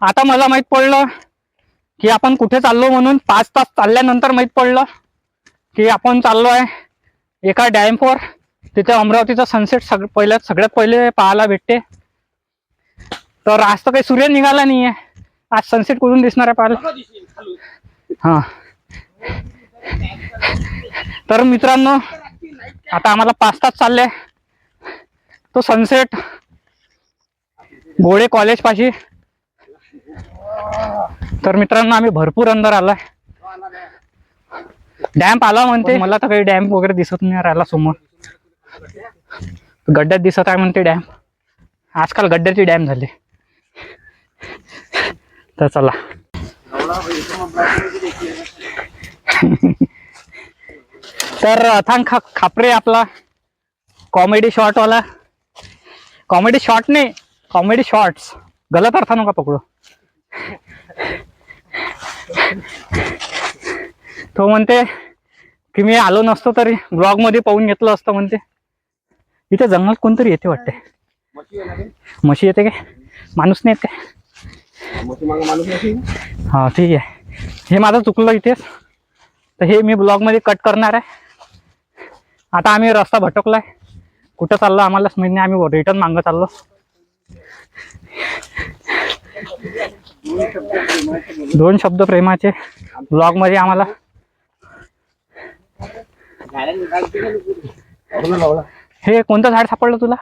आता मला माहीत पडलं की आपण कुठे चाललो म्हणून पाच तास चालल्यानंतर माहीत पडलं की आपण चाललो आहे एका डॅमवर तिथे अमरावतीचा सनसेट सग पहिल्यात सगळ्यात पहिले पाहायला भेटते. तर आज तर काही सूर्य निघाला नाही आहे आज सनसेट कुठून दिसणार आहे पाहायला? हा. तर मित्रांनो आता आम्हाला पाच तास चालले. तो सनसेट गोळे कॉलेज पाशी. तर मित्रांनो आम्ही भरपूर अंदर आलाय. डॅम्प आला म्हणते. मला तर काही डॅम्प वगैरे दिसत नाही राहिला समोर. गड्ड्यात दिसत आहे म्हणते डॅम्प आजकाल गड्ड्याची डॅम झाले. तर चला. तर अथांग खा खापरे आपला. कॉमेडी शॉर्ट वाला. कॉमेडी शॉर्ट नाही कॉमेडी शॉर्ट्स गलत अर्थ नका पकडू. तो म्हणते की मी आलो नसतो तरी ब्लॉगमध्ये पाहून घेतलं असतं म्हणते. इथे जंगलात कोणतरी येते वाटते. म्हशी येते काय? माणूस नाही येत काय? हा ठीक आहे. हे माझं चुकलं इथेच. तर हे मी ब्लॉगमध्ये कट करणार आहे. आता आम्ही रस्ता भटकलाय. कुठं चाललो आम्हालाच माहिती नाही. आम्ही रिटर्न मागं चाललो. दोन शब्द प्रेमाचे. ब्लॉगमध्ये आम्हाला. हे कोणतं झाड सापडलं तुला?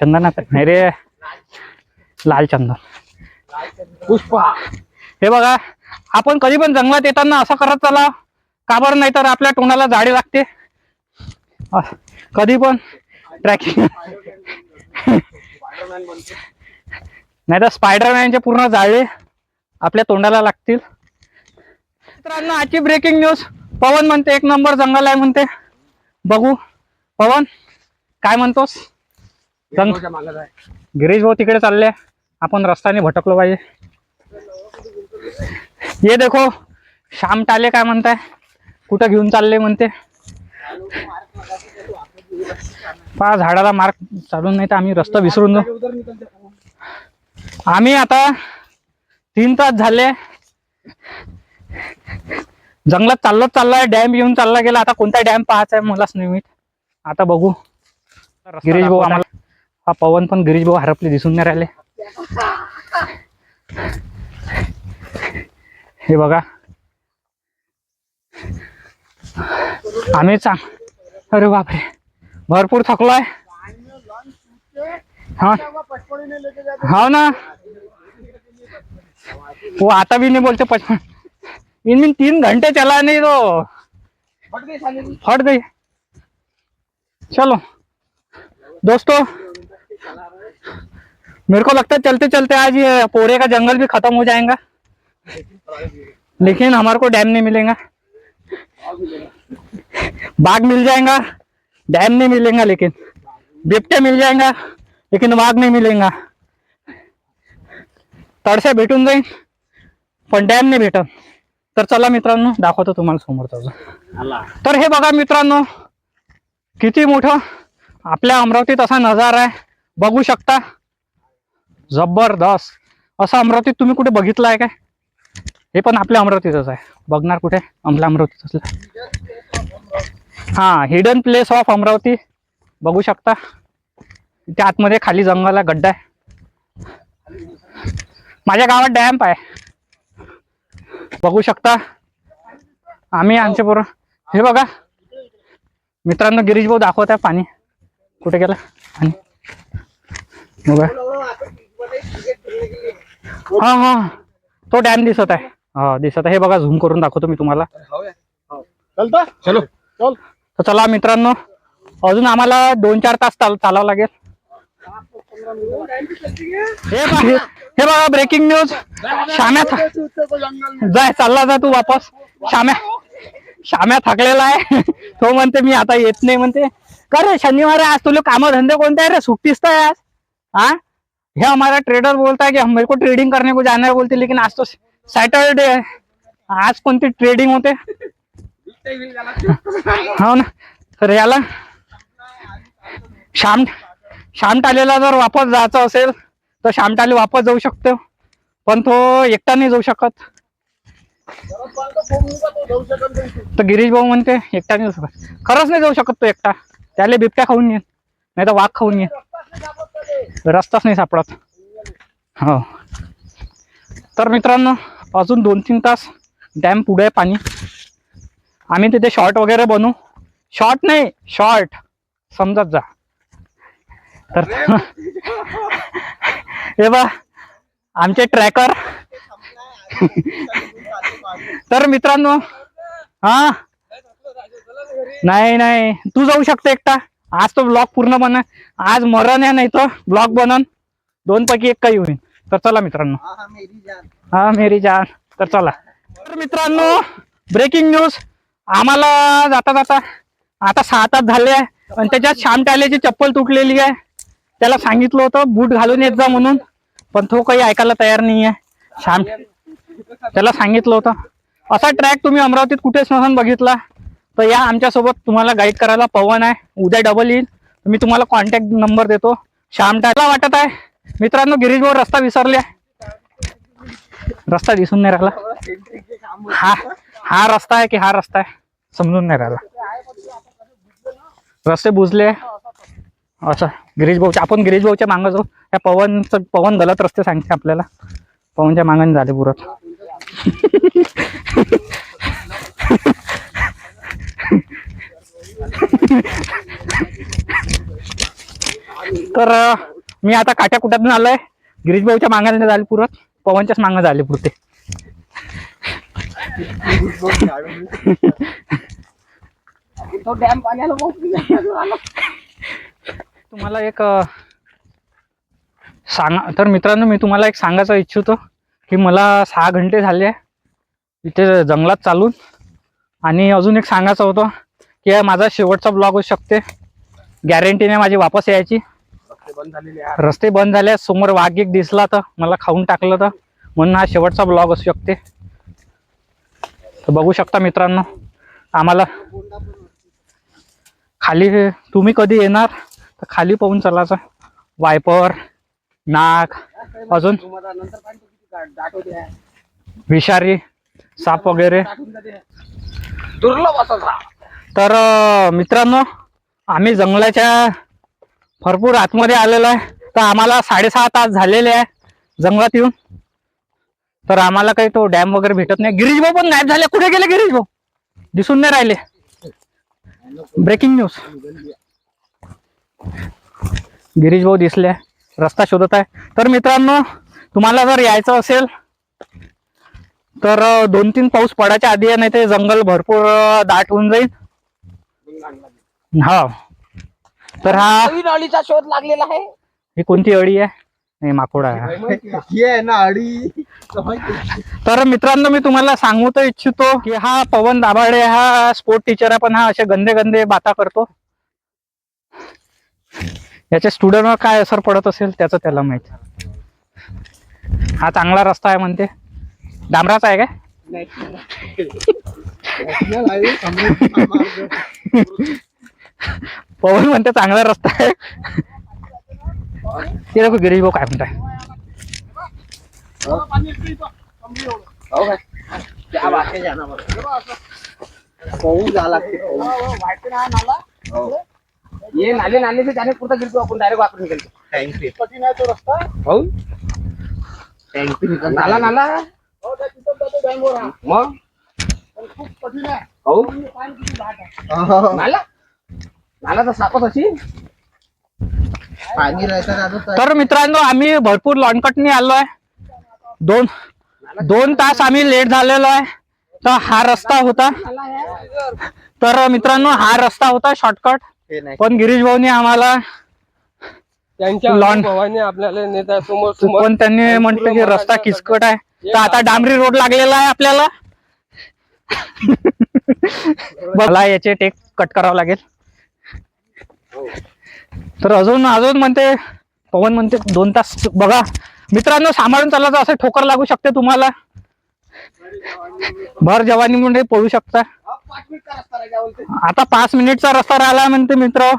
चंदनाचं. नाही रे. लाल चंदन. पुष्पा हे बघा आपण कधी पण जंगलात येताना असं करत चला. का बरं नाही तर आपल्या तोंडाला झाडे लागते. कधी पण ट्रॅकिंग. नाही तर स्पायडरमॅनचे पूर्ण जाळे आपल्या तोंडाला लागतील. मित्रांनो आजची ब्रेकिंग न्यूज पवन म्हणते एक नंबर जंगल आहे म्हणते. बघू. पवन काय म्हणतोस? जंग गिरीश भाऊ तिकडे चालले. आपण रस्त्याने भटकलो पाहिजे. ये देखो श्याम टाले काय म्हणताय? कुठं घेऊन चालले म्हणते? पहा झाडाला मार्क चालून नाही तर आम्ही रस्ता विसरून जाऊ. आम्ही आता तीन तास झाले. जंगलात चालत चाललाय डॅम येऊन चालला गेला. आता कोणता डॅम पाहायचा आहे मलाच नाही माहीत. आता बघू. गिरीश भाऊ आम्हाला हा पवन पण गिरीश भाऊ हरपले दिसून नाही राहिले. हे बघा. आम्ही चांग अरे बापरे. भरपूर थकलोय. हा। हो ना। वो आता भी नहीं बोलते पचपन। इनमें तीन घंटे चला नहीं तो। फट गई। चलो। दोस्तों, मेरे को लगता है चलते चलते आज ये पोरे का जंगल भी खत्म हो जाएगा। लेकिन हमारे को डैम नहीं मिलेगा। बाघ मिल जाएगा, डैम नहीं मिलेगा लेकिन। बिबटे मिल जाएगा। लेकिन वाघ नहीं मिलेगा। तडसे भेटून जाईल पण डॅम नाही भेटत. तर चला मित्रांनो दाखवतो तुम्हाला समोरचा तर हे बघा मित्रांनो किती मोठं आपल्या अमरावतीत असा नजारा आहे. बघू शकता. जबरदस्त. असं अमरावतीत तुम्ही कुठे बघितलं आहे काय? हे पण आपल्या अमरावतीतच आहे. बघणार कुठे? आपल्या अमरावतीत असलं हा हिडन प्लेस ऑफ अमरावती. बघू शकता. इथे आतमध्ये खाली जंगल आहे गड्डा आहे. माझ्या गावात डॅम्प आहे. बघू शकता? आम्ही आमच्या बरोबर हे बघा. मित्रांनो गिरीश भाऊ दाखवत आहे पाणी. कुठे गेला? पाणी बघा. हा हा. तो डॅम दिसत आहे. हा दिसत आहे. हे बघा झूम करून दाखवतो मी तुम्हाला. चलता? चलो. चल. तर चला मित्रांनो. अजून आम्हाला दोन चार तास चाल चालावं लागेल. हे बघा हे बघा ब्रेकिंग न्यूज शाम्या था- जाय चालला जा तू वापस. शाम्या शाम्या थकलेला आहे. तो म्हणते मी आता येत नाही म्हणते. का रे शनिवार आज तुला काम धंदे कोणते आहे रे? सुट्टीच तर आज. हा हे हमारा ट्रेडर बोलता है कि मेरे को ट्रेडिंग करने को जाना है बोलते लेकिन आज तो सैटरडे है आज कोणती ट्रेडिंग होते? हो ना. तर याला श्याम शामटालेला जर वापस जायचं असेल तर शामटाले वापस जाऊ शकतो. पण तो एकटा नाही जाऊ शकत. तर गिरीश भाऊ म्हणते एकटा नाही जाऊ शकत. खरंच नाही जाऊ शकत तो एकटा. त्याला बिबट्या खाऊन येईन नाही तर वाघ खाऊन येईन रस्ताच नाही सापडत. हो. तर मित्रांनो अजून दोन तीन तास. डॅम पुढे आहे पाणी. आम्ही तिथे शॉर्ट वगैरे बनवू. शॉर्ट नाही शॉर्ट. समजत जा. तर हे बा आमचे ट्रॅकर तर मित्रांनो हा? नाही नाही. तू जाऊ शकतो एकटा. आज तो ब्लॉग पूर्ण बन आज मरण आहे नाही तर ब्लॉग बनन. दोन पैकी एक काही होईल तर चला मित्रांनो. हा मेरी जान. तर चला. तर मित्रांनो ब्रेकिंग न्यूज आम्हाला जाता जाता आता सहा तास झाले आहे. आणि त्याच्यात श्याम टालेची चप्पल तुटलेली आहे. त्याला सांगितलं होतं बूट घालून येत जा म्हणून पण तो काही ऐकायला तयार नाही आहे श्याम त्याला सांगितलं होतं. असा ट्रॅक तुम्ही अमरावतीत कुठेच नसून बघितला? तर या आमच्यासोबत तुम्हाला गाईड करायला पवन आहे. उद्या डबल येईल. मी तुम्हाला कॉन्टॅक्ट नंबर देतो. श्याम टायला वाटत आहे. मित्रांनो गिरीश रस्ता विसरले रस्ता दिसून नाही राहिला. हा हा रस्ता आहे की हा रस्ता आहे? समजून नाही राहिला. रस्ते बुजले. असं. गिरीश भाऊच्या आपण गिरीश भाऊच्या मागं जाऊ. त्या पवनचं पवन गलत रस्ते सांगते आपल्याला. पवनच्या मागाने झाले पुरत तर मी आता काट्या कुट्यातून आलोय. गिरीश भाऊच्या मागाने झाले पुरत पवनच्याच मागं झाले पुरते तो. डॅम पाण्याला तुम्हाला एक सांगा तर मित्रांनो मी तुम्हाला एक सांगायचं इच्छितो की मला सहा घंटे झाले इथे जंगलात चालून. आणि अजून एक सांगायचं होतं की माझा शेवटचा ब्लॉग होऊ शकते. गॅरंटीने माझी वापस यायची. रस्ते बंद झाले समोर वाघ एक दिसला तर मला खाऊन टाकलं तर. म्हणून हा शेवटचा ब्लॉग असू शकते. तर बघू शकता मित्रांनो आम्हाला खाली तुम्ही कधी येणार? तर खाली पाहून चालायचं वायपर नाक अजून? विषारी साप वगैरे. दुर्लभ असा तर मित्रांनो आम्ही जंगलाच्या भरपूर आतमध्ये आलेलो आहे. तर आम्हाला साडेसहा तास झालेले आहे जंगलात येऊन. तर आम्हाला काही तो डॅम वगैरे भेटत नाही. गिरीश भाऊ पण गायब झाले. कुठे गेले गिरीश भाऊ? दिसून नाही राहिले. Breaking news. गिरीश भाऊ दिसले. रस्ता शोधत आहे. तर मित्रांनो तुम्हाला जर यायचं असेल तर दोन तीन पाऊस पडायच्या आधी आहे, नाही ते जंगल भरपूर दाट होऊन जाईल. हा. तर हा नवीन अळीचा शोध लागलेला आहे. ही कोणती अळी आहे? नाही माकोडा आहे. ही आहे ना अडी तर मित्रांनो मी तुम्हाला सांगू तर इच्छितो की हा पवन दाभाडे हा स्पोर्ट टीचर आहे पण हा असे गंदे गंदे बाता करतो. याच्या स्टुडंटवर काय असर पडत असेल त्याचं त्याला माहीत. हा चांगला रस्ता आहे म्हणते. डांबराचा आहे काय? पवन म्हणते चांगला रस्ता आहे. ते दाखव गिरीश भाऊ काय म्हणताय? हो. ये नाले नाले से जाने पुरता गिरतो आपण डायरेक्ट वापरून निघालो टँकी कठीण आहे तो रस्ता। हो? टँकी निघाली. नाला नाला हो, त्या तिथं जातो डॅमवर हा. मग पण खूप कठीण आहे. हो? पाणी किती दाट आहे. नाला? नाला तर सापच अशी. पाणी राहतं ना आता. तर मित्रांनो आम्ही भरपूर लॉनकटनी आलोय दोन दोन तास आम्ही लेट झालेलो आहे. तर हा रस्ता होता. नाला आहे. तर मित्रांनो हा रस्ता होता शॉर्टकट हे नाही. पण गिरीश भाऊनी आम्हाला त्यांच्या लॉन- आपल्याला नेता समोर समोर पण त्यांनी म्हटलं की रस्ता किचकट आहे. तर आता डांबरी रोड लागलेला आहे आपल्याला. मला याचे टेक कट करावं लागेल. तर अजून अजून म्हणते पवन म्हणते दोन तास बघा. मित्रांनो सांभाळून चालायचं असं ठोकर लागू शकते तुम्हाला. भर जवानी म्हणजे पळू शकता. आता पाच मिनिटचा रस्ता राहिला म्हणते मित्र.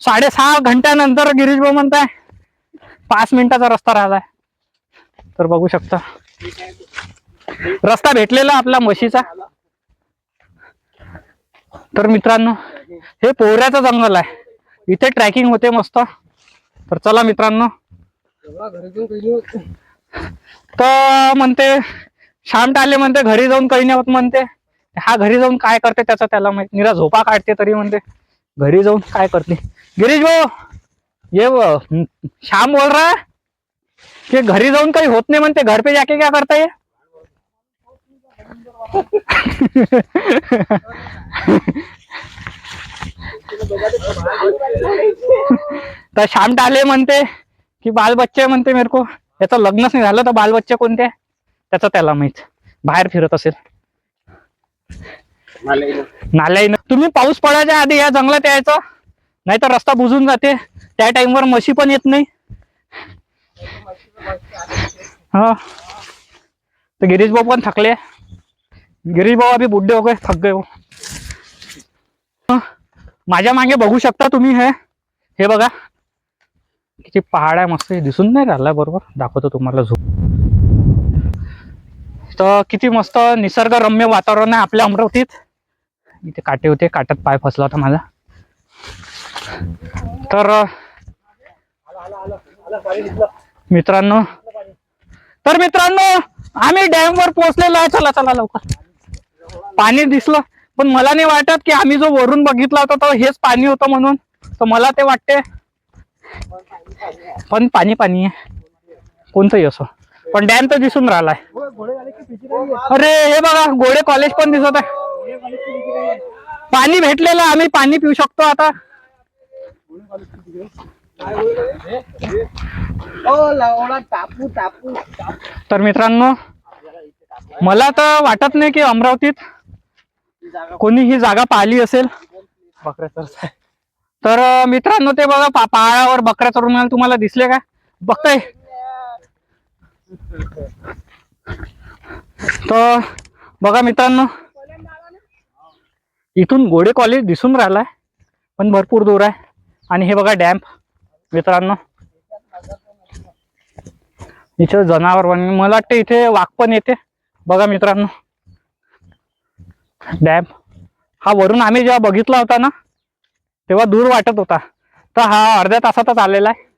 साडेसहा घंट्यानंतर गिरीश भाऊ म्हणताय पाच मिनिटाचा रस्ता राहिलाय. तर बघू शकता. रस्ता भेटलेला आपला म्हशीचा. तर मित्रांनो हे पोहऱ्याचं जंगल आहे. इथे ट्रॅकिंग होते मस्त. तर चला मित्रांनो. तर म्हणते शाम टाले म्हणते घरी जाऊन काही नाही होत म्हणते. हा घरी जाऊन काय करते त्याचा त्याला माहीत निरा झोपा काढते तरी म्हणते. घरी जाऊन काय करते? गिरीश भाऊ ये श्याम शाम बोल रहा. की कि घरी जाऊन काही होत नाही म्हणते. घर पे जाके काय करता ये? तर शाम टाले म्हणते की बाल बच्चे म्हणते मेरे को. याचं लग्नच नाही झालं तर बाल बच्चे कोणते? त्याचं त्याला माहीत. बाहेर फिरत असेल. नाल्या तुम्ही पाऊस पडायच्या आधी या जंगलात यायचं. नाही तर रस्ता बुजून जाते. त्या टाइमवर म्हशी पण येत नाही. हा. तर गिरीश भाऊ पण थकले. गिरीश भाऊ अभी बुड्ढे हो गए थक गए हो. हं, माझ्या मागे बघू शकता तुम्ही हे. हे बघा. किती पहाड आहे मस्त हे दिसून नाही राहिला बरोबर. दाखवतो तुम्हाला झोप तर किती मस्त निसर्गरम्य वातावरण आहे आपल्या अमरावतीत. इथे काटे होते काट्यात पाय फसला होता माझा. तर मित्रांनो तर मित्रांनो आम्ही डॅम वर पोहोचलेलो आहे. चला चला लवकर. पाणी दिसलं पण मला नाही वाटत की आम्ही जो वरून बघितला होता तो हेच पाणी होतं म्हणून. तर मला ते वाटते. पण पाणी पाणी आहे. कोणतंही असो. पण डॅम तर दिसून राहिलाय. अरे हे बघा गोडे कॉलेज पण दिसत आहे. पाणी भेटलेलं आम्ही पाणी पिऊ शकतो आता. तर मित्रांनो मला तर वाटत नाही की अमरावतीत कोणी ही जागा पाहिली असेल. तर मित्रांनो ते बघा पा- पहाडावर बकऱ्या चरून तुम्हाला दिसले का बघताय. तर बघा मित्रांनो इथून गोडे कॉलेज दिसून राहिलाय पण भरपूर दूर आहे. आणि हे बघा डॅम्प मित्रांनो. इथे जनावर पण मला वाटतं इथे वाघ पण येते. बघा मित्रांनो. डॅम. हा वरून आम्ही जेव्हा बघितला होता ना तेव्हा दूर वाटत होता. तर हा अर्ध्या तासातच आलेला आहे.